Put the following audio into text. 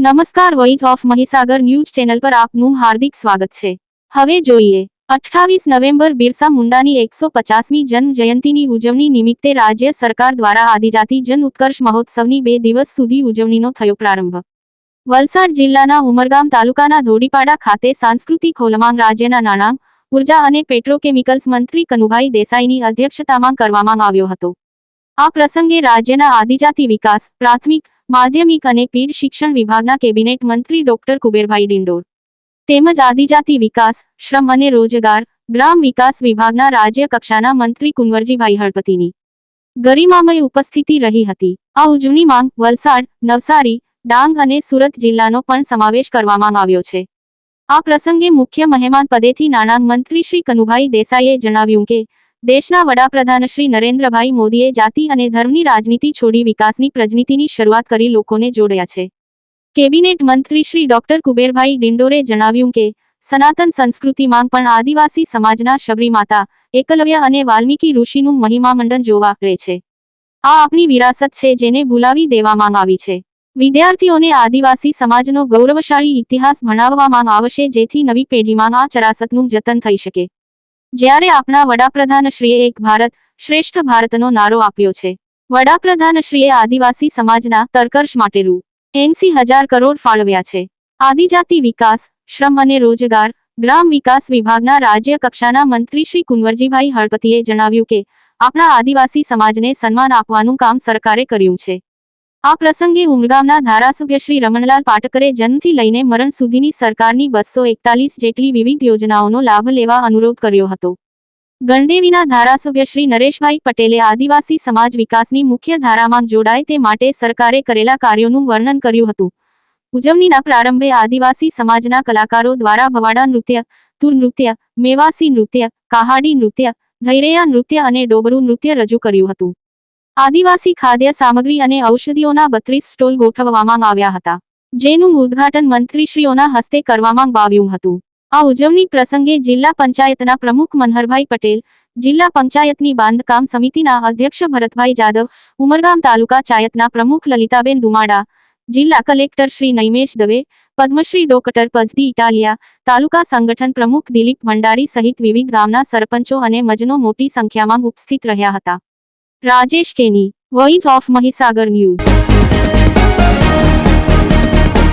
નમસ્કાર voice of Mahisagar news channel પર આપનું હાર્દિક સ્વાગત છે. હવે જોઈએ, અઠ્ઠાવીસ નવેમ્બર બિરસા મુંડાની એકસો પચાસમી જન્મ ઉજવણી નિમિત્તે રાજ્ય સરકાર દ્વારા આદિજાતિ જન ઉત્કર્ષ મહોત્સવની બે દિવસ સુધી ઉજવણીનો થયો પ્રારંભ. વલસાડ જિલ્લાના ઉમરગામ તાલુકાના ધોડીપાડા ખાતે સાંસ્કૃતિક હોલમાં રાજ્યના નાણાં, ઊર્જા અને પેટ્રોકેમિકલ્સ મંત્રી કનુભાઈ દેસાઈની અધ્યક્ષતામાં કરવામાં આવ્યો હતો. આ પ્રસંગે રાજ્યના આદિજાતિ વિકાસ, પ્રાથમિક માધ્યમિક અને પીઢ શિક્ષણ વિભાગના કેબિનેટ મંત્રી ડોક્ટર કુબેરભાઈ ડિંડોર. તેમજ આદિજાતિ વિકાસ, શ્રમ અને રોજગાર, ગ્રામ વિકાસ વિભાગના રાજ્ય કક્ષાના મંત્રી કુંવરજીભાઈ હળપતિની ગરિમામય ઉપસ્થિતિ રહી હતી. આ ઉજવણીમાં વલસાડ, નવસારી, ડાંગ અને સુરત જિલ્લાનો પણ સમાવેશ કરવામાં આવ્યો છે. આ પ્રસંગે મુખ્ય મહેમાન પદેથી નાણાં મંત્રી શ્રી કનુભાઈ દેસાઈએ જણાવ્યું કે દેશના વડાપ્રધાન શ્રી નરેન્દ્રભાઈ મોદીએ જાતિ અને ધર્મની રાજનીતિ છોડી વિકાસની પ્રજનીતિની શરૂઆત કરી લોકોને જોડ્યા છે. કેબિનેટ મંત્રી શ્રી ડોક્ટર કુબેરભાઈ ડિંડોરે જણાવ્યું કે, સનાતન સંસ્કૃતિમાં પણ આદિવાસી સમાજના શબરી માતા એકલવ્ય અને વાલ્મીકી ઋષિનું મહિમામંડન જોવા મળે છે. આ આપણી વિરાસત છે જેને ભૂલાવી દેવામાં આવી છે. વિદ્યાર્થીઓને આદિવાસી સમાજનો ગૌરવશાળી ઇતિહાસ ભણાવવામાં આવશે જેથી નવી પેઢીમાં આ ચરાસતનું જતન થઈ શકે. જ્યારે આપણા વડાપ્રધાનશ્રીએ એક ભારત શ્રેષ્ઠ ભારતનો નારો આપ્યો છે. વડાપ્રધાનશ્રીએ આદિવાસી સમાજના તરકર્ષ માટે રૂ. એંસી હજાર કરોડ ફાળવ્યા છે. આદિજાતિ વિકાસ, શ્રમ અને રોજગાર, ગ્રામ વિકાસ વિભાગના રાજ્ય કક્ષાના મંત્રી શ્રી કુંવરજીભાઈ હળપતિએ જણાવ્યું કે, આપણા આદિવાસી સમાજને સન્માન આપવાનું કામ સરકારે કર્યું છે. આ પ્રસંગે ઉમરગામના ધારાસભ્ય શ્રી રમણલાલ પાટકરે જન્મથી લઈને મરણ સુધીની સરકારની બસો એકતાલીસ જેટલી વિવિધ યોજનાઓનો લાભ લેવા અનુરોધ કર્યો હતો. ગણદેવીના ધારાસભ્ય શ્રી નરેશભાઈ પટેલે આદિવાસી સમાજ વિકાસની મુખ્ય ધારામાં જોડાય તે માટે સરકારે કરેલા કાર્યોનું વર્ણન કર્યું હતું. ઉજવણીના પ્રારંભે આદિવાસી સમાજના કલાકારો દ્વારા ભવાડા નૃત્ય, તુર નૃત્ય, મેવાસી નૃત્ય, કાહાડી નૃત્ય, ધૈરૈયા નૃત્ય અને ડોબરું નૃત્ય રજૂ કર્યું હતું. આદિવાસી ખાદ્ય સામગ્રી અને ઔષધિઓના બત્રીસ સ્ટોલ ગોઠવવામાં આવ્યા હતા, જેનું ઉદ્ઘાટન મંત્રીશ્રીઓના હસ્તે કરવામાં આવ્યું હતું. આ ઉજવણી પ્રસંગે જિલ્લા પંચાયતના પ્રમુખ મનહરભાઈ પટેલ, જિલ્લા પંચાયતની બાંધકામ સમિતિના અધ્યક્ષ ભરતભાઈ જાદવ, ઉમરગામ તાલુકા ચાયતના પ્રમુખ લલિતાબેન દુમાડા, જિલ્લા કલેક્ટર શ્રી નૈમેશ દવે, પદ્મશ્રી ડોક્ટર પજદી ઇટાલિયા, તાલુકા સંગઠન પ્રમુખ દિલીપ ભંડારી સહિત વિવિધ ગામના સરપંચો અને મજનો મોટી સંખ્યામાં ઉપસ્થિત રહ્યા હતા. રાજેશ કેની વોઇસ ઓફ મહીસાગર ન્યૂઝ